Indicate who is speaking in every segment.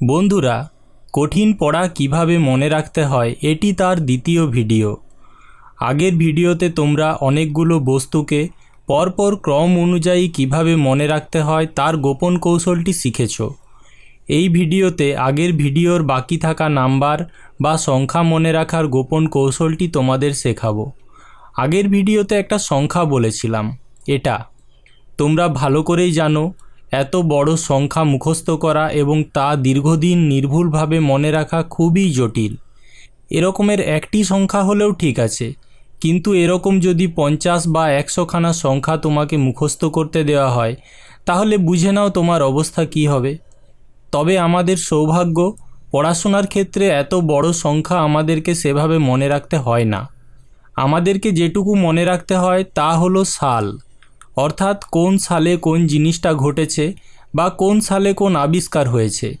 Speaker 1: বন্ধুরা, কঠিন পড়া কীভাবে মনে রাখতে হয়, এটি তার দ্বিতীয় ভিডিও। আগের ভিডিওতে তোমরা অনেকগুলো বস্তুকে পরপর ক্রম অনুযায়ী কীভাবে মনে রাখতে হয়, তার গোপন কৌশলটি শিখেছ। এই ভিডিওতে আগের ভিডিওর বাকি থাকা নাম্বার বা সংখ্যা মনে রাখার গোপন কৌশলটি তোমাদের শেখাবো। আগের ভিডিওতে একটা সংখ্যা বলেছিলাম, এটা। তোমরা ভালো করেই জানো এত বড় সংখ্যা মুখস্থ করা এবং তা দীর্ঘদিন নির্ভুলভাবে মনে রাখা খুবই জটিল। এরকমের একটি সংখ্যা হলেও ঠিক আছে, কিন্তু এরকম যদি পঞ্চাশ বা একশোখানা সংখ্যা তোমাকে মুখস্থ করতে দেওয়া হয়, তাহলে বুঝে নাও তোমার অবস্থা কী হবে। তবে আমাদের সৌভাগ্য, পড়াশোনার ক্ষেত্রে এত বড় সংখ্যা আমাদেরকে সেভাবে মনে রাখতে হয় না। আমাদেরকে যেটুকু মনে রাখতে হয় তা হলো সাল। অর্থাৎ কোন সালে কোন জিনিসটা ঘটেছে বা কোন সালে কোন আবিষ্কার হয়েছে।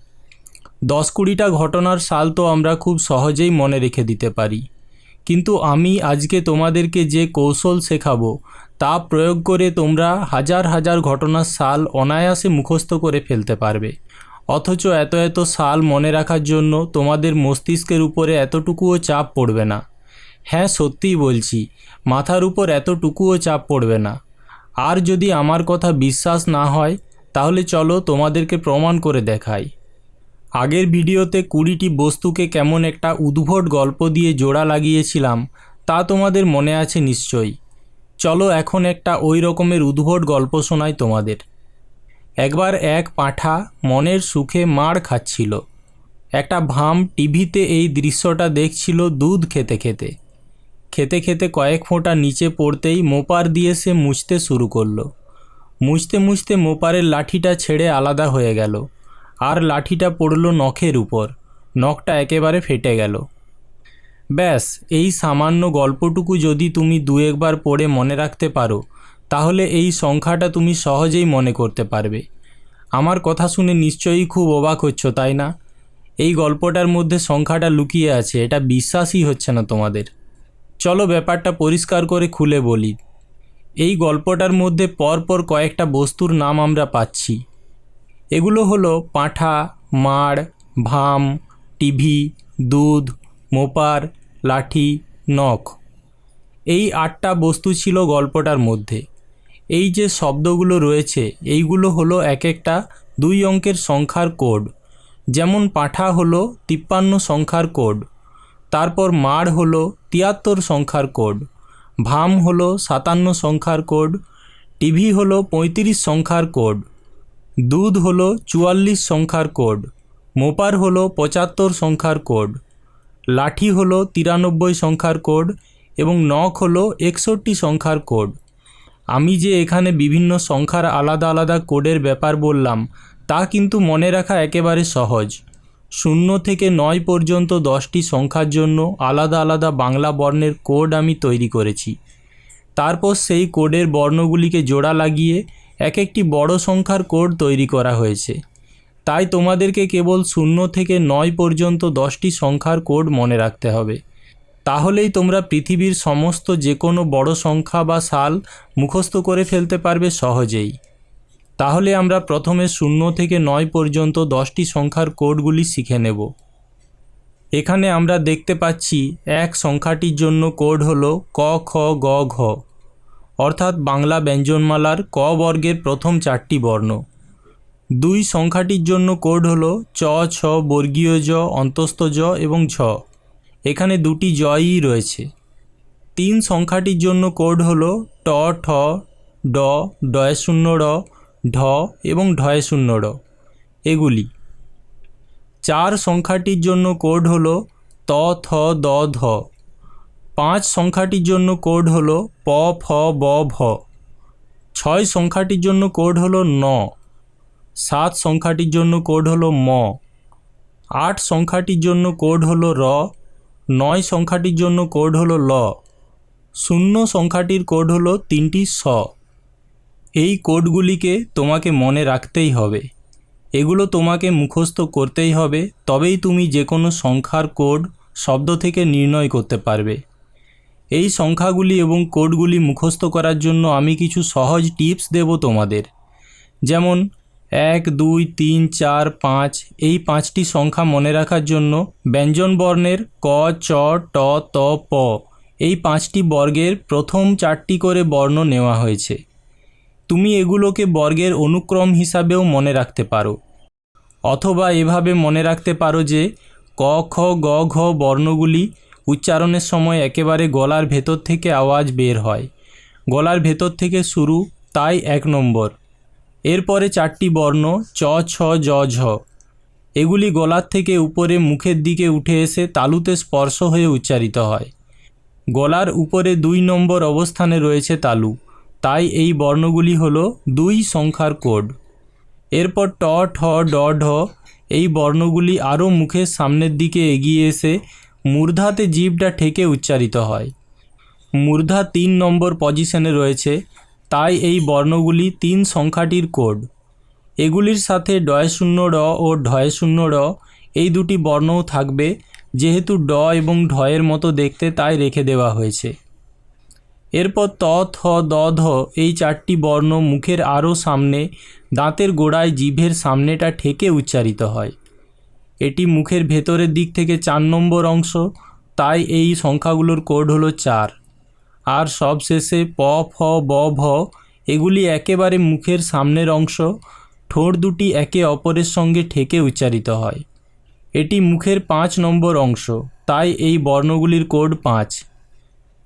Speaker 1: দশ কুড়িটা ঘটনার সাল তো আমরা খুব সহজেই মনে রেখে দিতে পারি। কিন্তু আমি আজকে তোমাদেরকে যে কৌশল শেখাবো, তা প্রয়োগ করে তোমরা হাজার হাজার ঘটনার সাল অনায়াসে মুখস্থ করে ফেলতে পারবে। অথচ এত এত সাল মনে রাখার জন্য তোমাদের মস্তিষ্কের উপরে এতটুকুও চাপ পড়বে না। হ্যাঁ সত্যিই বলছি, মাথার উপর এতটুকুও চাপ পড়বে না। আর যদি আমার কথা বিশ্বাস না হয়, তাহলে চলো তোমাদেরকে প্রমাণ করে দেখাই। আগের ভিডিওতে কুড়িটি বস্তুকে কেমন একটা উদ্ভট গল্প দিয়ে জোড়া লাগিয়েছিলাম, তা তোমাদের মনে আছে নিশ্চয়ই। চলো এখন একটা ওই রকমের উদ্ভট গল্প শোনাই তোমাদের। একবার এক পাঁঠা মনের সুখে মাড় খাচ্ছিল। একটা ভাম টিভিতে এই দৃশ্যটা দেখছিল দুধ খেতে খেতে। খেতে খেতে কয়েক ফোঁটা নিচে পড়তেই মোপার দিয়ে সে মুছতে শুরু করল। মুছতে মুছতে মোপারের লাঠিটা ছেড়ে আলাদা হয়ে গেল। আর লাঠিটা পড়ল নখের উপর। নখটা একেবারে ফেটে গেল। ব্যাস, এই সামান্য গল্পটুকু যদি তুমি দু একবার পড়ে মনে রাখতে পারো, তাহলে এই সংখ্যাটা তুমি সহজেই মনে করতে পারবে। আমার কথা শুনে নিশ্চয়ই খুব অবাক হচ্ছ, তাই না? এই গল্পটার মধ্যে সংখ্যাটা লুকিয়ে আছে, এটা বিশ্বাসই হচ্ছে না তোমাদের। চলো ব্যাপারটা পরিষ্কার করে খুলে বলি। এই গল্পটার মধ্যে পরপর কয়েকটা বস্তুর নাম আমরা পাচ্ছি। এগুলো হলো পাঁঠা, মাড়, ভাম, টিভি, দুধ, মোপার, লাঠি, নখ। এই আটটা বস্তু ছিল গল্পটার মধ্যে। এই যে শব্দগুলো রয়েছে, এইগুলো হলো এক একটা দুই অঙ্কের সংখ্যার কোড। যেমন পাঁঠা হলো তিপ্পান্ন সংখ্যার কোড। তারপর মাড় হলো তিয়াত্তর সংখ্যার কোড, ভাম হলো সাতান্ন সংখ্যার কোড, টিভি হলো পঁয়ত্রিশ সংখ্যার কোড, দুধ হলো চুয়াল্লিশ সংখ্যার কোড, মোপার হলো পঁচাত্তর সংখ্যার কোড, লাঠি হলো তিরানব্বই সংখ্যার কোড এবং নখ হলো একষট্টি সংখ্যার কোড। আমি যে এখানে বিভিন্ন সংখ্যার আলাদা আলাদা কোডের ব্যাপার বললাম, তা কিন্তু মনে রাখা একেবারে সহজ। শূন্য থেকে নয় পর্যন্ত দশটি সংখ্যার জন্য আলাদা আলাদা বাংলা বর্ণের কোড আমি তৈরি করেছি। তারপর সেই কোডের বর্ণগুলিকে জোড়া লাগিয়ে এক একটি বড় সংখ্যার কোড তৈরি করা হয়েছে। তাই তোমাদেরকে কেবল শূন্য থেকে নয় পর্যন্ত দশটি সংখ্যার কোড মনে রাখতে হবে। তাহলেই তোমরা পৃথিবীর সমস্ত যে কোনো বড় সংখ্যা বা সাল মুখস্থ করে ফেলতে পারবে সহজেই। তাহলে আমরা প্রথমে শূন্য থেকে নয় পর্যন্ত দশটি সংখ্যার কোডগুলি শিখে নেব। এখানে আমরা দেখতে পাচ্ছি এক সংখ্যাটির জন্য কোড হল ক, খ, গ, ঘ। অর্থাৎ বাংলা ব্যঞ্জনমালার ক বর্গের প্রথম চারটি বর্ণ। দুই সংখ্যাটির জন্য কোড হল চ, ছ, বর্গীয় জ, অন্তস্থ জ এবং ঝ। এখানে দুটি জয়ই রয়েছে। তিন সংখ্যাটির জন্য কোড হল ট, ঠ, ড ডয় শূন্য র ঢ এবং ঢয় শূন্য র। এগুলি। চার সংখ্যাটির জন্য কোড হলো ত, থ, দ, ধ। পাঁচ সংখ্যাটির জন্য কোড হলো প, ফ, ব, ভ। ছয় সংখ্যাটির জন্য কোড হলো ন। সাত সংখ্যাটির জন্য কোড হলো ম। আট সংখ্যাটির জন্য কোড হলো র। নয় সংখ্যাটির জন্য কোড হলো ল। শূন্য সংখ্যাটির কোড হলো তিনটি স। এই কোডগুলিকে তোমাকে মনে রাখতেই হবে। এগুলো তোমাকে মুখস্থ করতেই হবে, তবেই তুমি যে কোনো সংখ্যার কোড শব্দ থেকে নির্ণয় করতে পারবে। এই সংখ্যাগুলি এবং কোডগুলি মুখস্থ করার জন্য আমি কিছু সহজ টিপস দেব তোমাদের। যেমন, এক, দুই, তিন, চার, পাঁচ, এই পাঁচটি সংখ্যা মনে রাখার জন্য ব্যঞ্জন বর্ণের ক, চ, ট, ত, প, এই পাঁচটি বর্গের প্রথম চারটি করে বর্ণ নেওয়া হয়েছে। তুমি এগুলোকে বর্গের অনুক্রম হিসাবেও মনে রাখতে পারো। অথবা এভাবে মনে রাখতে পারো যে, ক, খ, গ, ঘ বর্ণগুলি উচ্চারণের সময় একেবারে গলার ভেতর থেকে আওয়াজ বের হয়। গলার ভেতর থেকে শুরু, তাই এক নম্বর। এরপরে চারটি বর্ণ চ, ছ, জ, ঝ। এগুলি গলার থেকে উপরে মুখের দিকে উঠে এসে তালুতে স্পর্শ হয়ে উচ্চারিত হয়। গলার উপরে দুই নম্বর অবস্থানে রয়েছে তালু। তাই এই বর্ণগুলি হলো দুই সংখ্যার কোড। এরপর ট, ঠ, ড, ঢ এই বর্ণগুলি আরও মুখের সামনের দিকে এগিয়ে এসে মূর্ধাতে জীবটা ঠেকে উচ্চারিত হয়। মূর্ধা তিন নম্বর পজিশনে রয়েছে, তাই এই বর্ণগুলি তিন সংখ্যাটির কোড। এগুলির সাথে ডয় শূন্য ড ও ঢয় শূন্য ড এই দুটি বর্ণও থাকবে, যেহেতু ড এবং ঢয়ের মতো দেখতে তাই রেখে দেওয়া হয়েছে। এরপর ত, থ, দ, ধ এই চারটি বর্ণ মুখের আরও সামনে, দাঁতের গোড়ায় জিভের সামনেটা ঠেকে উচ্চারিত হয়। এটি মুখের ভেতরের দিক থেকে চার নম্বর অংশ, তাই এই সংখ্যাগুলোর কোড হলো চার। আর সবশেষে প, ফ, ব, ভ, এগুলি একেবারে মুখের সামনের অংশ, ঠোঁট দুটি একে অপরের সঙ্গে ঠেকে উচ্চারিত হয়। এটি মুখের পাঁচ নম্বর অংশ, তাই এই বর্ণগুলির কোড পাঁচ।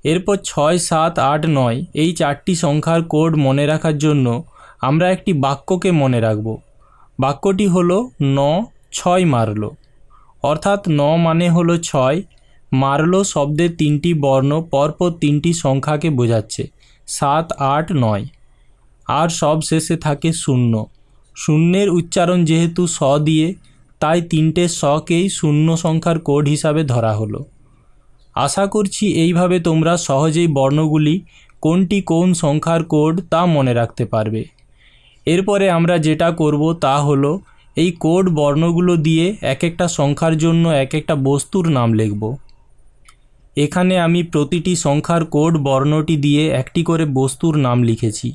Speaker 1: এরপর ছয়, সাত, আট, নয় এই চারটি সংখ্যার কোড মনে রাখার জন্য আমরা একটি বাক্যকে মনে রাখব। বাক্যটি হলো ন, ছয় মারল। অর্থাৎ ন মানে হলো ছয়। মারল শব্দের তিনটি বর্ণ, পরপর তিনটি সংখ্যাকে বোঝাচ্ছে। সাত, আট, নয়। আর সব শেষে থাকে শূন্য। শূন্যের উচ্চারণ যেহেতু স দিয়ে, তাই তিনটে শকেই শূন্য সংখ্যার কোড হিসাবে ধরা হলো। আশা করছি এইভাবে তোমরা সহজেই বর্ণগুলি কোনটি কোন সংখ্যার কোড তা মনে রাখতে পারবে। এরপরে আমরা যেটা করব তা হলো এই কোড বর্ণগুলো দিয়ে এক একটা সংখ্যার জন্য এক একটা বস্তুর নাম লিখব। এখানে আমি প্রতিটি সংখ্যার কোড বর্ণটি দিয়ে একটি করে বস্তুর নাম লিখেছি।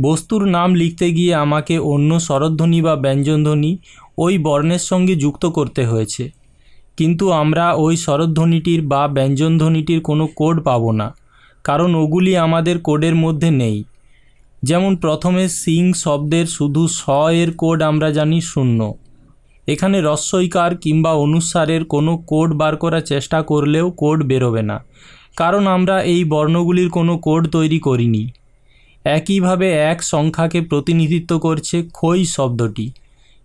Speaker 1: বস্তুর নাম লিখতে গিয়ে আমাকে অন্য স্বরধ্বনি বা ব্যঞ্জনধ্বনি ওই বর্ণের সঙ্গে যুক্ত করতে হয়েছে। কিন্তু আমরা ওই স্বরধ্বনিটির বা ব্যঞ্জনধ্বনিটির কোনো কোড পাবো না, কারণ ওগুলি আমাদের কোডের মধ্যে নেই। যেমন প্রথমে সিং শব্দের শুধু স এর কোড আমরা জানি শূন্য। এখানে রস্বইকার কিংবা অনুসারের কোনো কোড বার করার চেষ্টা করলেও কোড বেরোবে না, কারণ আমরা এই বর্ণগুলির কোনো কোড তৈরি করিনি। একইভাবে এক সংখ্যাকে প্রতিনিধিত্ব করছে খই শব্দটি।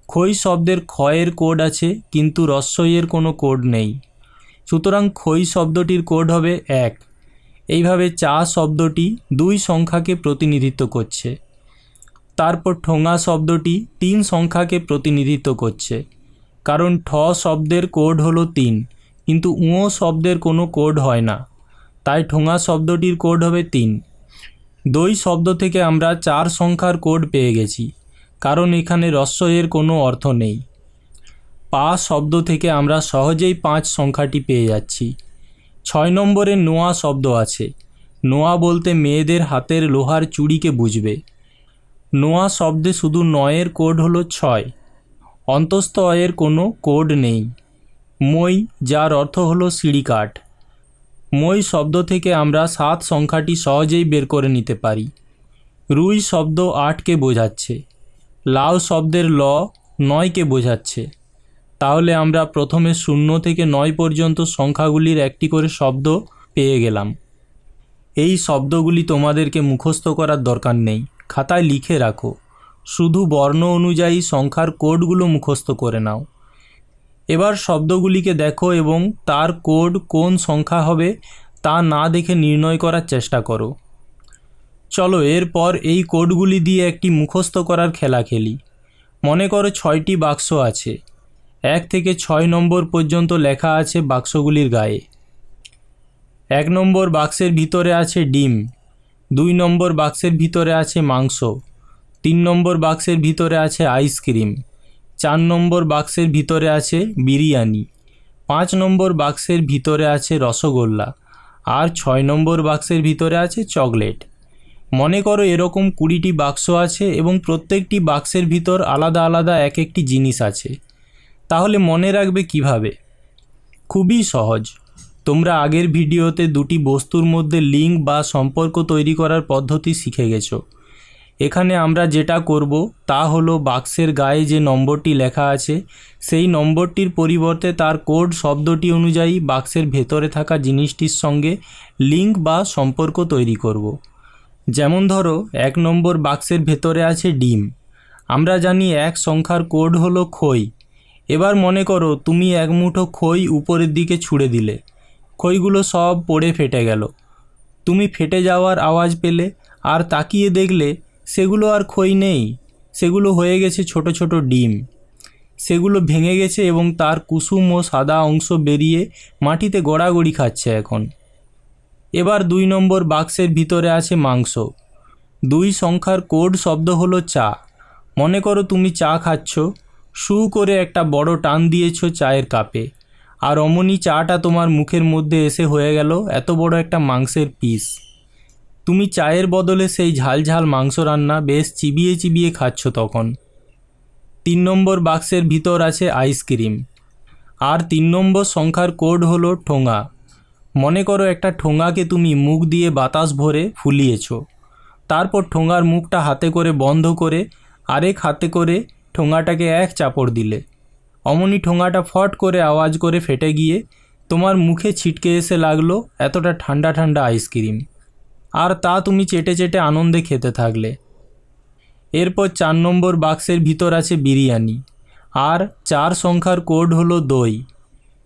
Speaker 1: খই শব্দের ক্ষয়ের কোড আছে, কিন্তু রস্বইয়ের কোনো কোড নেই। সুতরাং খই শব্দটির কোড হবে এক। এইভাবে চা শব্দটি দুই সংখ্যাকে প্রতিনিধিত্ব করছে। তারপর ঠোঙা শব্দটি তিন সংখ্যাকে প্রতিনিধিত্ব করছে। কারণ ঠ শব্দের কোড হলো তিন, কিন্তু উঁ শব্দের কোনো কোড হয় না। তাই ঠোঙা শব্দটির কোড হবে তিন। দই শব্দ থেকে আমরা চার সংখ্যার কোড পেয়ে গেছি। কারণ এখানে রস্বইয়ের কোনো অর্থ নেই। পা শব্দ থেকে আমরা সহজেই পাঁচ সংখ্যাটি পেয়ে যাচ্ছি। ছয় নম্বরে নোয়া শব্দ আছে। নোয়া বলতে মেয়েদের হাতের লোহার চুড়িকে বুঝবে। নোয়া শব্দে শুধু নয়ের কোড হলো ছয়। অন্তস্থ অয়ের কোনো কোড নেই। মই, যার অর্থ হলো সিঁড়িকাঠ মই শব্দ থেকে আমরা সাত সংখ্যাটি সহজেই বের করে নিতে পারি। রুই শব্দ আটকে বোঝাচ্ছে। লাউ শব্দের ল নয়কে বোঝাচ্ছে। তাহলে আমরা প্রথমে শূন্য থেকে নয় পর্যন্ত সংখ্যাগুলির একটি করে শব্দ পেয়ে গেলাম। এই শব্দগুলি তোমাদেরকে মুখস্থ করার দরকার নেই, খাতায় লিখে রাখো। শুধু বর্ণ অনুযায়ী সংখ্যার কোডগুলো মুখস্থ করে নাও। এবার শব্দগুলিকে দেখো এবং তার কোড কোন সংখ্যা হবে তা না দেখে নির্ণয় করার চেষ্টা করো। চলো এরপর এই কোডগুলি দিয়ে একটি মুখস্থ করার খেলা খেলি। মনে করো ছয়টি বাক্স আছে। এক থেকে ছয় নম্বর পর্যন্ত লেখা আছে বাক্সগুলির গায়ে। এক নম্বর বাক্সের ভিতরে আছে ডিম। দুই নম্বর বাক্সের ভিতরে আছে মাংস। তিন নম্বর বাক্সের ভিতরে আছে আইসক্রিম। চার নম্বর বাক্সের ভিতরে আছে বিরিয়ানি। পাঁচ নম্বর বাক্সের ভিতরে আছে রসগোল্লা। আর ছয় নম্বর বাক্সের ভিতরে আছে চকলেট। মনে করো এরকম কুড়িটি বাক্স আছে এবং প্রত্যেকটি বাক্সের ভিতর আলাদা আলাদা এক একটি জিনিস আছে। তাহলে মনে রাখবে কীভাবে? খুবই সহজ। তোমরা আগের ভিডিওতে দুটি বস্তুর মধ্যে লিঙ্ক বা সম্পর্ক তৈরি করার পদ্ধতি শিখে গেছো। এখানে আমরা যেটা করব তা হলো বাক্সের গায়ে যে নম্বরটি লেখা আছে, সেই নম্বরটির পরিবর্তে তার কোড শব্দটি অনুযায়ী বাক্সের ভেতরে থাকা জিনিসটির সঙ্গে লিঙ্ক বা সম্পর্ক তৈরি করব। যেমন ধরো, এক নম্বর বাক্সের ভেতরে আছে ডিম। আমরা জানি এক সংখ্যার কোড হলো খই। এবার মনে করো, তুমি এক মুঠো খই উপরের দিকে ছুঁড়ে দিলে। খইগুলো সব পড়ে ফেটে গেল। তুমি ফেটে যাওয়ার আওয়াজ পেলে আর তাকিয়ে দেখলে সেগুলো আর খই নেই। সেগুলো হয়ে গেছে ছোট ছোট ডিম। সেগুলো ভেঙে গেছে এবং তার কুসুম ও সাদা অংশ বেরিয়ে মাটিতে গড়াগড়ি খাচ্ছে এখন। এবার দুই নম্বর বাক্সের ভিতরে আছে মাংস। দুই সংখ্যার কোড শব্দ হলো চা। মনে করো তুমি চা খাচ্ছ শু করে একটা বড় টান দিয়েছ চায়ের কাপে। আর অমনি চাটা তোমার মুখের মধ্যে এসে হয়ে গেল এত বড় একটা মাংসের পিস। তুমি চায়ের বদলে সেই ঝাল ঝাল মাংস রান্না বেশ চিবিয়ে চিবিয়ে খাচ্ছ তখন। তিন নম্বর বাক্সের ভিতর আছে আইসক্রিম। আর তিন নম্বর সংখ্যার কোড হলো ঠোঙা। মনে করো একটা ঠোঙাকে তুমি মুখ দিয়ে বাতাস ভরে ফুলিয়েছ। তারপর ঠোঙার মুখটা হাতে করে বন্ধ করে আরেক হাতে করে ঠোঙাটাকে এক চাপড় দিলে। অমনি ঠোঙাটা ফট করে আওয়াজ করে ফেটে গিয়ে তোমার মুখে ছিটকে এসে লাগল এতটা ঠান্ডা ঠান্ডা আইসক্রিম। আর তা তুমি চেটে চেটে আনন্দে খেতে থাকলে। এরপর চার নম্বর বাক্সের ভিতর আছে বিরিয়ানি। আর চার সংখ্যার কোড হলো দই।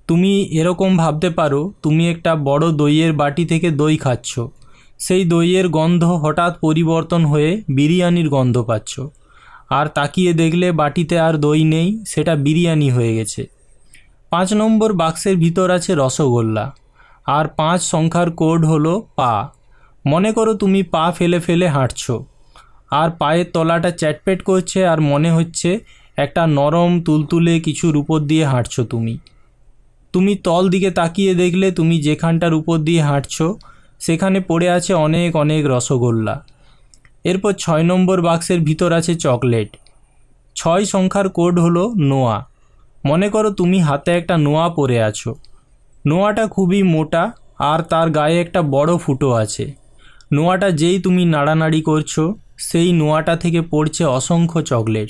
Speaker 1: তুমি এরকম ভাবতে পারো, তুমি একটা বড় দইয়ের বাটি থেকে দই খাচ্ছ। সেই দইয়ের গন্ধ হঠাৎ পরিবর্তন হয়ে বিরিয়ানির গন্ধ পাচ্ছ। আর তাকিয়ে দেখলে বাটিতে আর দই নেই, সেটা বিরিয়ানি হয়ে গেছে। পাঁচ নম্বর বাক্সের ভিতর আছে রসগোল্লা। আর পাঁচ সংখ্যার কোড হলো পা। মনে করো তুমি পা ফেলে ফেলে হাঁটছো। আর পায়ের তলাটা চ্যাটপেট করছে আর মনে হচ্ছে একটা নরম, তুলতুলে কিছুর উপর দিয়ে হাঁটছো তুমি। তুমি তল দিকে তাকিয়ে দেখলে তুমি যেখানটার উপর দিয়ে হাঁটছো, সেখানে পড়ে আছে অনেক অনেক রসগোল্লা। এরপর ছয় নম্বর বাক্সের ভিতর আছে চকলেট। ছয় সংখ্যার কোড হলো নোয়া। মনে করো তুমি হাতে একটা নোয়া পরে আছো। নোয়াটা খুবই মোটা আর তার গায়ে একটা বড় ফুটো আছে। নোয়াটা যেই তুমি নাড়ানাড়ি করছ, সেই নোয়াটা থেকে পড়ছে অসংখ্য চকলেট।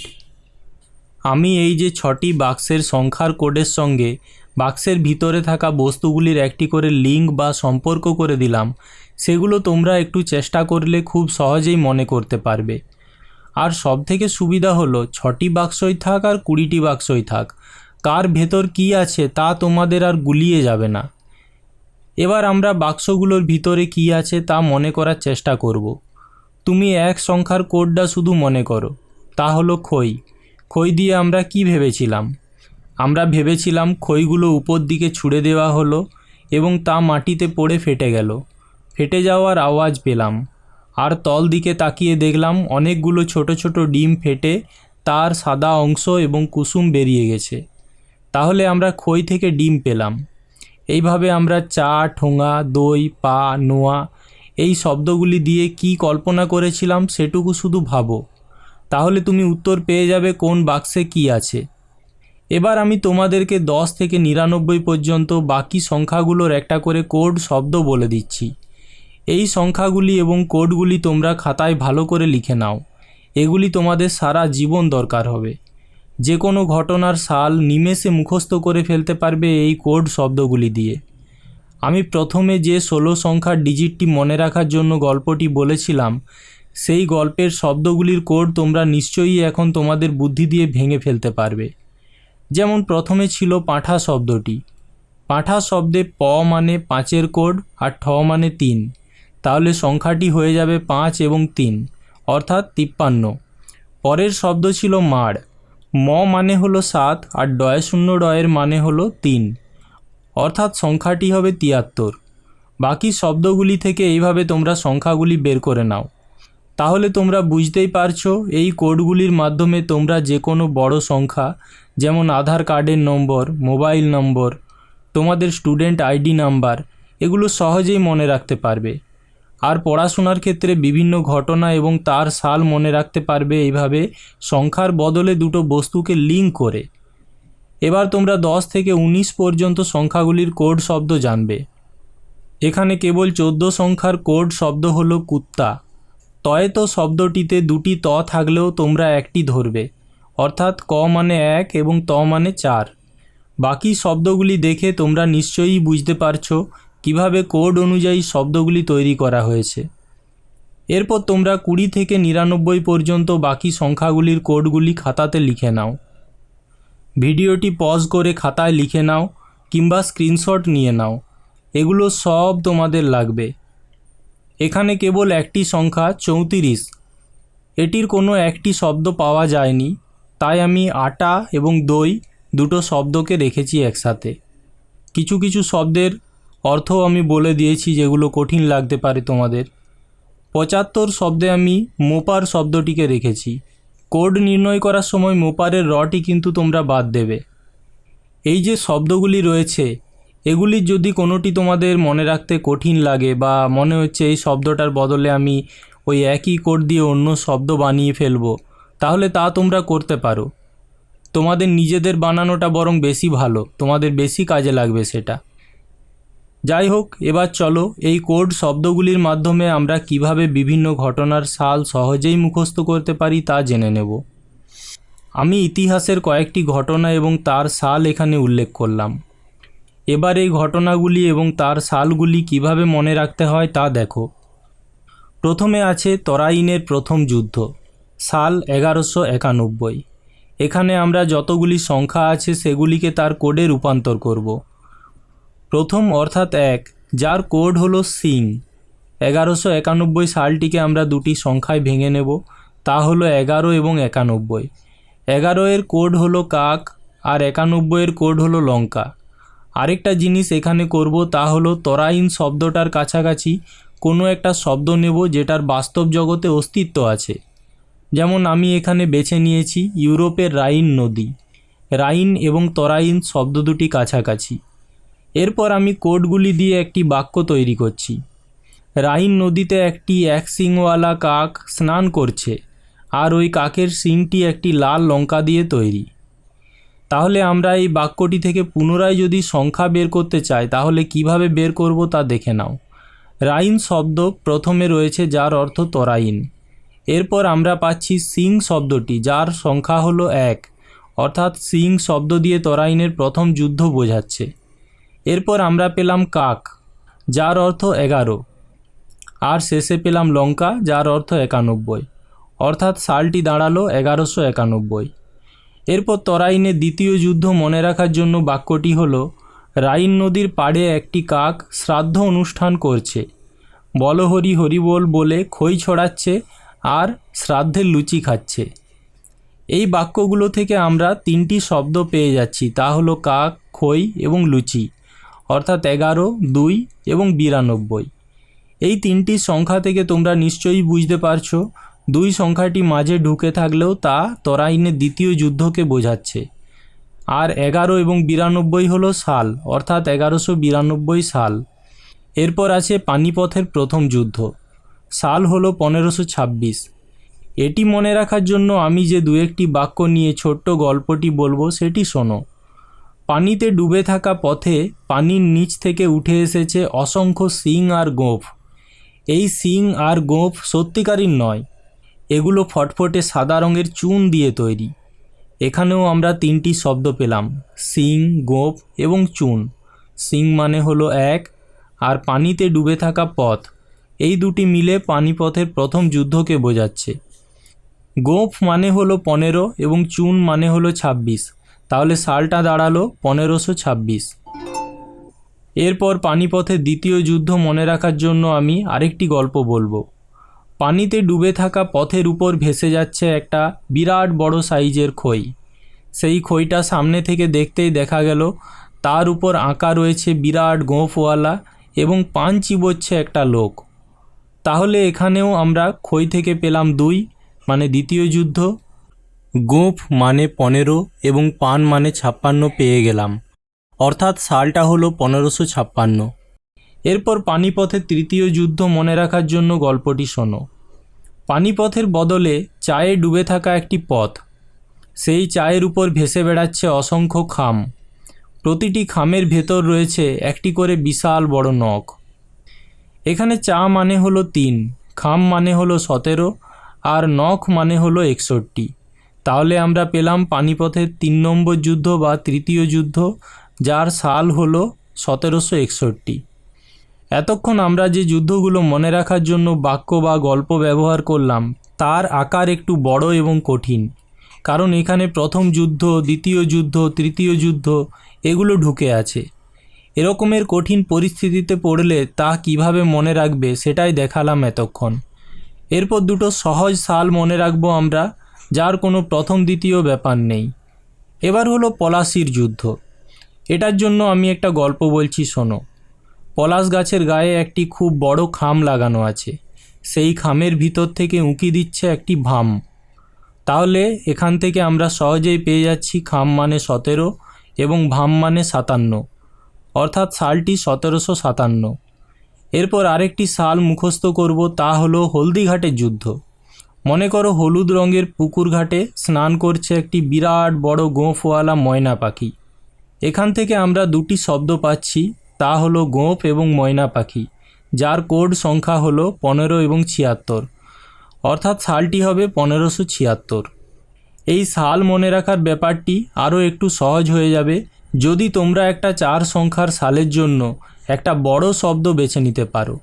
Speaker 1: আমি এই যে ছটি বাক্সের সংখ্যার কোডের সঙ্গে বাক্সের ভিতরে থাকা বস্তুগুলির একটি করে লিঙ্ক বা সম্পর্ক করে দিলাম। সেগুলো তোমরা একটু চেষ্টা করলে খুব সহজেই মনে করতে পারবে। আর সব থেকে সুবিধা হলো, ছটি বাক্সই থাক আর কুড়িটি বাক্সই থাক। কার ভেতর কি আছে তা তোমাদের আর গুলিয়ে যাবে না। এবার আমরা বাক্সগুলোর ভিতরে কি আছে তা মনে করার চেষ্টা করব। তুমি এক সংখ্যার কোডটা শুধু মনে করো। তা হলো খই। খই দিয়ে আমরা কি ভেবেছিলাম? আমরা ভেবেছিলাম খইগুলো উপর দিকে ছুঁড়ে দেওয়া হলো এবং তা মাটিতে পড়ে ফেটে গেল। ফেটে যাওয়ার আওয়াজ পেলাম। আর তল দিকে তাকিয়ে দেখলাম অনেকগুলো ছোট ছোট ডিম ফেটে তার সাদা অংশ এবং কুসুম বেরিয়ে গেছে। তাহলে আমরা খই থেকে ডিম পেলাম। এইভাবে আমরা চা, ঠোঙা, দই, পা, নোয়া এই শব্দগুলি দিয়ে কি কল্পনা করেছিলাম সেটুকু শুধু ভাবো। তাহলে তুমি উত্তর পেয়ে যাবে কোন বাক্সে কি আছে। এবার আমি তোমাদেরকে দশ থেকে নিরানব্বই পর্যন্ত বাকি সংখ্যাগুলোর একটা করে কোড শব্দ বলে দিচ্ছি। এই সংখ্যাগুলি এবং কোডগুলি তোমরা খাতায় ভালো করে লিখে নাও। এগুলি তোমাদের সারা জীবন দরকার হবে। যে কোনো ঘটনার সাল নিমেষে মুখস্থ করে ফেলতে পারবে এই কোড শব্দগুলি দিয়ে। আমি প্রথমে যে ষোলো সংখ্যার ডিজিটটি মনে রাখার জন্য গল্পটি বলেছিলাম, সেই গল্পের শব্দগুলির কোড তোমরা নিশ্চয়ই এখন তোমাদের বুদ্ধি দিয়ে ভেঙে ফেলতে পারবে। যেমন প্রথমে ছিল পাঁঠা শব্দটি। পাঁঠা শব্দে প মানে পাঁচের কোড আর ঠ মানে তিন। তাহলে সংখ্যাটি হয়ে যাবে পাঁচ এবং তিন, অর্থাৎ তিপ্পান্ন। পরের শব্দ ছিল মাড়। ম মানে হলো সাত আর ডয় শূন্য ডয়ের মানে হলো তিন, অর্থাৎ সংখ্যাটি হবে তিয়াত্তর। বাকি শব্দগুলি থেকে এইভাবে তোমরা সংখ্যাগুলি বের করে নাও। তাহলে তোমরা বুঝতেই পারছ এই কোডগুলির মাধ্যমে তোমরা যে কোনো বড় সংখ্যা যেমন আধার কার্ডের নম্বর, মোবাইল নম্বর, তোমাদের স্টুডেন্ট আইডি নাম্বার, এগুলো সহজেই মনে রাখতে পারবে। আর পড়াশোনার ক্ষেত্রে বিভিন্ন ঘটনা এবং তার সাল মনে রাখতে পারবে এইভাবে সংখ্যার বদলে দুটো বস্তুকে লিঙ্ক করে। এবার তোমরা দশ থেকে উনিশ পর্যন্ত সংখ্যাগুলির কোড শব্দ জানবে। এখানে কেবল চোদ্দ সংখ্যার কোড শব্দ হলো কুত্তা। তয়েত শব্দটিতে দুটি ত থাকলেও তোমরা একটি ধরবে। অর্থাৎ ক মানে এক এবং ত মানে চার। বাকি শব্দগুলি দেখে তোমরা নিশ্চয়ই বুঝতে পারছ কীভাবে কোড অনুযায়ী শব্দগুলি তৈরি করা হয়েছে। এরপর তোমরা কুড়ি থেকে নিরানব্বই পর্যন্ত বাকি সংখ্যাগুলির কোডগুলি খাতাতে লিখে নাও। ভিডিওটি পজ করে খাতায় লিখে নাও কিংবা স্ক্রিনশট নিয়ে নাও। এগুলো সব তোমাদের লাগবে। এখানে কেবল একটি সংখ্যা চৌত্রিশ। এটির কোনো একটি শব্দ পাওয়া যায়নি। তাই আমি আটা এবং দই দুটো শব্দকে রেখেছি একসাথে। কিছু কিছু শব্দের অর্থও আমি বলে দিয়েছি যেগুলো কঠিন লাগতে পারে তোমাদের। পঁচাত্তর শব্দে আমি মোপার শব্দটিকে রেখেছি। কোড নির্ণয় করার সময় মোপারের রটি কিন্তু তোমরা বাদ দেবে। এই যে শব্দগুলি রয়েছে এগুলির যদি কোনোটি তোমাদের মনে রাখতে কঠিন লাগে বা মনে হচ্ছে এই শব্দটার বদলে আমি ওই একই কোড দিয়ে অন্য শব্দ বানিয়ে ফেলব তাহলে তা তোমরা করতে পারো। তোমাদের নিজেদের বানানোটা বরং বেশি ভালো, তোমাদের বেশি কাজে লাগবে সেটা। যাই হোক, এবার চলো এই কোড শব্দগুলির মাধ্যমে আমরা কীভাবে বিভিন্ন ঘটনার সাল সহজেই মুখস্থ করতে পারি তা জেনে নেব। আমি ইতিহাসের কয়েকটি ঘটনা এবং তার সাল এখানে উল্লেখ করলাম। এবার এই ঘটনাগুলি এবং তার সালগুলি কীভাবে মনে রাখতে হয় তা দেখো। প্রথমে আছে তরাইনের প্রথম যুদ্ধ। সাল এগারোশো একানব্বই। এখানে আমরা যতগুলি সংখ্যা আছে সেগুলিকে তার কোডে রূপান্তর করব। প্রথম অর্থাৎ এক, যার কোড হলো সিং। এগারোশো একানব্বই সালটিকে আমরা দুটি সংখ্যায় ভেঙে নেব, তা হলো এগারো এবং একানব্বই। এগারো এর কোড হলো কাক আর একানব্বইয়ের কোড হলো লঙ্কা। আরেকটা জিনিস এখানে করব, তা হলো তরাইন শব্দটার কাছাকাছি কোনো একটা শব্দ নেব যেটার বাস্তব জগতে অস্তিত্ব আছে। যেমন আমি এখানে বেছে নিয়েছি ইউরোপের রাইন নদী। রাইন এবং তরাইন শব্দ দুটি কাছাকাছি। এরপর আমি কোডগুলি দিয়ে একটি বাক্য তৈরি করছি। রাইন নদীতে একটি এক সিংওয়ালা কাক স্নান করছে, আর ওই কাকের সিংটি একটি লাল লঙ্কা দিয়ে তৈরি। তাহলে আমরা এই বাক্যটি থেকে পুনরায় যদি সংখ্যা বের করতে চাই, তাহলে কীভাবে বের করব তা দেখে নাও। রাইন শব্দ প্রথমে রয়েছে, যার অর্থ তরাইন। এরপর আমরা পাচ্ছি সিং শব্দটি, যার সংখ্যা হলো এক। অর্থাৎ সিং শব্দ দিয়ে তরাইনের প্রথম যুদ্ধ বোঝাচ্ছে। এরপর আমরা পেলাম কাক, যার অর্থ এগারো। আর শেষে পেলাম লঙ্কা, যার অর্থ একানব্বই। অর্থাৎ সালটি দাঁড়াল এগারোশো একানব্বই। এরপর তরাইনের দ্বিতীয় যুদ্ধ মনে রাখার জন্য বাক্যটি হলো, রাইন নদীর পাড়ে একটি কাক শ্রাদ্ধ অনুষ্ঠান করছে। বল হরি হরি বল বলে খই ছড়াচ্ছে আর শ্রাদ্ধের লুচি খাচ্ছে। এই বাক্যগুলো থেকে আমরা তিনটি শব্দ পেয়ে যাচ্ছি, তা হলো কাক খই এবং লুচি, অর্থাৎ এগারো, দুই এবং বিরানব্বই। এই তিনটি সংখ্যা থেকে তোমরা নিশ্চয়ই বুঝতে পারছ, দুই সংখ্যাটি মাঝে ঢুকে থাকলেও তা তরাইনের দ্বিতীয় যুদ্ধকে বোঝাচ্ছে। আর এগারো এবং বিরানব্বই হলো সাল, অর্থাৎ এগারোশো বিরানব্বই সাল। এরপর আছে পানিপথের প্রথম যুদ্ধ। সাল হলো পনেরোশো ছাব্বিশ। এটি মনে রাখার জন্য আমি যে দু একটি বাক্য নিয়ে ছোট্ট গল্পটি বলব সেটি শোনো। পানিতে ডুবে থাকা পথে পানির নিচ থেকে উঠে এসেছে অসংখ্য সিং আর গোঁফ। এই সিং আর গোঁফ সত্যিকারই নয়। এগুলো ফটফটে সাদা রঙের চুন দিয়ে তৈরি। এখানেও আমরা তিনটি শব্দ পেলাম সিং গোঁফ এবং চুন। সিং মানে হলো এক, আর পানিতে ডুবে থাকা পথ এই দুটি মিলে পানিপথের প্রথম যুদ্ধকে বোঝাচ্ছে। গোঁফ মানে হলো পনেরো এবং চুন মানে হলো ছাব্বিশ। তাহলে সালটা দাঁড়াল পনেরোশো ছাব্বিশ। এরপর পানিপথের দ্বিতীয় যুদ্ধ মনে রাখার জন্য আমি আরেকটি গল্প বলব। পানিতে ডুবে থাকা পথের উপর ভেসে যাচ্ছে একটা বিরাট বড় সাইজের খই। সেই খইটা সামনে থেকে দেখতেই দেখা গেল, তার উপর আঁকা রয়েছে বিরাট গোঁফওয়ালা এবং পান চিবোচ্ছে একটা লোক। তাহলে এখানেও আমরা খই থেকে পেলাম দুই মানে দ্বিতীয় যুদ্ধ। গোঁফ মানে পনেরো এবং পান মানে ছাপ্পান্ন পেয়ে গেলাম। অর্থাৎ সালটা হলো পনেরোশো ছাপ্পান্ন। এরপর পানিপথের তৃতীয় যুদ্ধ মনে রাখার জন্য গল্পটি শোনো। পানিপথের বদলে চায়ে ডুবে থাকা একটি পথ। সেই চায়ের উপর ভেসে বেড়াচ্ছে অসংখ্য খাম। প্রতিটি খামের ভেতর রয়েছে একটি করে বিশাল বড় নখ। এখানে চা মানে হলো তিন, খাম মানে হলো সতেরো, আর নখ মানে হলো একষট্টি। তাহলে আমরা পেলাম পানিপথের তিন নম্বর যুদ্ধ বা তৃতীয় যুদ্ধ, যার সাল হলো সতেরোশো একষট্টি। এতক্ষণ আমরা যে যুদ্ধগুলো মনে রাখার জন্য বাক্য বা গল্প ব্যবহার করলাম, তার আকার একটু বড় এবং কঠিন। কারণ এখানে প্রথম যুদ্ধ, দ্বিতীয় যুদ্ধ, তৃতীয় যুদ্ধ, এগুলো ঢুকে আছে। এরকমের কঠিন পরিস্থিতিতে পড়লে তা কীভাবে মনে রাখবে সেটাই দেখালাম এতক্ষণ। এরপর দুটো সহজ সাল মনে রাখব আমরা, যার কোনো প্রথম দ্বিতীয় ব্যাপার নেই। এবার হলো পলাশির যুদ্ধ। এটার জন্য আমি একটা গল্প বলছি, শোনো। পলাশ গাছের গায়ে একটি খুব বড় খাম লাগানো আছে। সেই খামের ভিতর থেকে উঁকি দিচ্ছে একটি ভাম। তাহলে এখান থেকে আমরা সহজেই পেয়ে যাচ্ছি খাম মানে সতেরো এবং ভাম মানে সাতান্ন। অর্থাৎ সালটি সতেরোশো সাতান্ন। এরপর আরেকটি সাল মুখস্থ করব তা হলো হলদিঘাটের যুদ্ধ। মনে করো হলুদ রঙের পুকুর ঘাটে স্নান করছে একটি বিরাট বড় গোঁফওয়ালা ময়না পাখি। এখান থেকে আমরা দুটি শব্দ পাচ্ছি, তা হলো গোঁফ এবং ময়না পাখি, যার কোড সংখ্যা হলো পনেরো এবং ছিয়াত্তর। অর্থাৎ সালটি হবে পনেরোশো ছিয়াত্তর। এই সাল মনে রাখার ব্যাপারটি আরও একটু সহজ হয়ে যাবে যদি তোমরা একটা চার সংখ্যার সালের জন্য একটা বড় শব্দ বেছে নিতে পারো।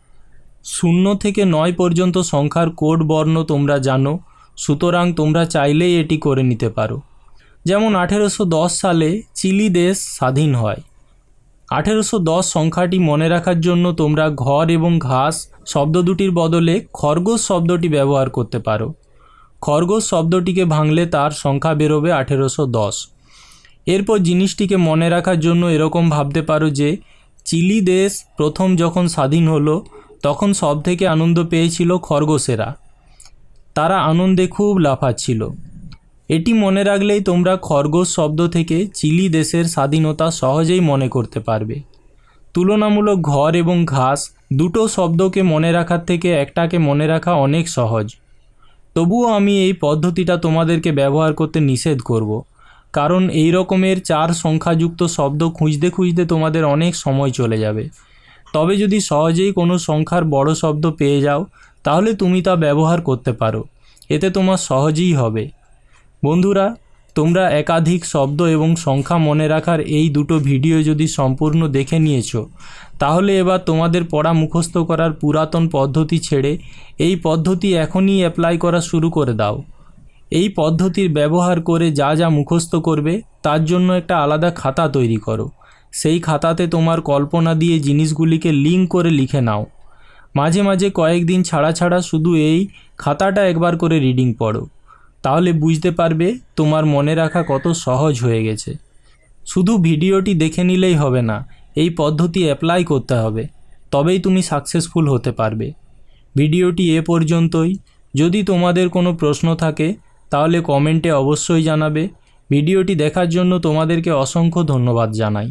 Speaker 1: শূন্য থেকে নয় পর্যন্ত সংখ্যার কোড বর্ণ তোমরা জানো, সুতরাং তোমরা চাইলেই এটি করে নিতে পারো। যেমন আঠেরোশো দশ সালে চিলি দেশ স্বাধীন হয়। আঠেরোশো দশ সংখ্যাটি মনে রাখার জন্য তোমরা ঘর এবং ঘাস শব্দ দুটির বদলে খরগোশ শব্দটি ব্যবহার করতে পারো। খরগোশ শব্দটিকে ভাঙলে তার সংখ্যা বেরোবে আঠেরোশো দশ। এরপর জিনিসটিকে মনে রাখার জন্য এরকম ভাবতে পারো যে, চিলি দেশ প্রথম যখন স্বাধীন হলো, তখন সব থেকে আনন্দ পেয়েছিল খরগোশেরা। তারা আনন্দে খুব লাফাচ্ছিল। এটি মনে রাখলেই তোমরা খরগোশ শব্দ থেকে চিলি দেশের স্বাধীনতা সহজেই মনে করতে পারবে। তুলনামূলক ঘর এবং ঘাস দুটো শব্দকে মনে রাখার থেকে একটাকে মনে রাখা অনেক সহজ। তবুও আমি এই পদ্ধতিটা তোমাদেরকে ব্যবহার করতে নিষেধ করব। কারণ এই রকমের চার সংখ্যাযুক্ত শব্দ খুঁজতে খুঁজতে তোমাদের অনেক সময় চলে যাবে। তবে যদি সহজেই কোনো সংখ্যার বড় শব্দ পেয়ে যাও, তাহলে তুমি তা ব্যবহার করতে পারো। এতে তোমার সহজেই হবে। বন্ধুরা, তোমরা একাধিক শব্দ এবং সংখ্যা মনে রাখার এই দুটো ভিডিও যদি সম্পূর্ণ দেখে নিয়েছো, তাহলে এবার তোমাদের পড়া মুখস্থ করার পুরাতন পদ্ধতি ছেড়ে এই পদ্ধতি এখনই অ্যাপ্লাই করা শুরু করে দাও। এই পদ্ধতির ব্যবহার করে যা যা মুখস্থ করবে, তার জন্য একটা আলাদা খাতা তৈরি করো। সেই খাতাতে তোমার কল্পনা দিয়ে জিনিসগুলিকে লিঙ্ক করে লিখে নাও। মাঝে মাঝে কয়েকদিন ছাড়া ছাড়া শুধু এই খাতাটা একবার করে রিডিং পড়ো। তাহলে বুঝতে পারবে তোমার মনে রাখা কত সহজ হয়ে গেছে। শুধু ভিডিওটি দেখে নিলেই হবে না, এই পদ্ধতি অ্যাপ্লাই করতে হবে। তবেই তুমি সাকসেসফুল হতে পারবে। ভিডিওটি এ পর্যন্তই। যদি তোমাদের কোনো প্রশ্ন থাকে তাহলে কমেন্টে অবশ্যই জানাবে। ভিডিওটি দেখার জন্য তোমাদেরকে অসংখ্য ধন্যবাদ জানাই।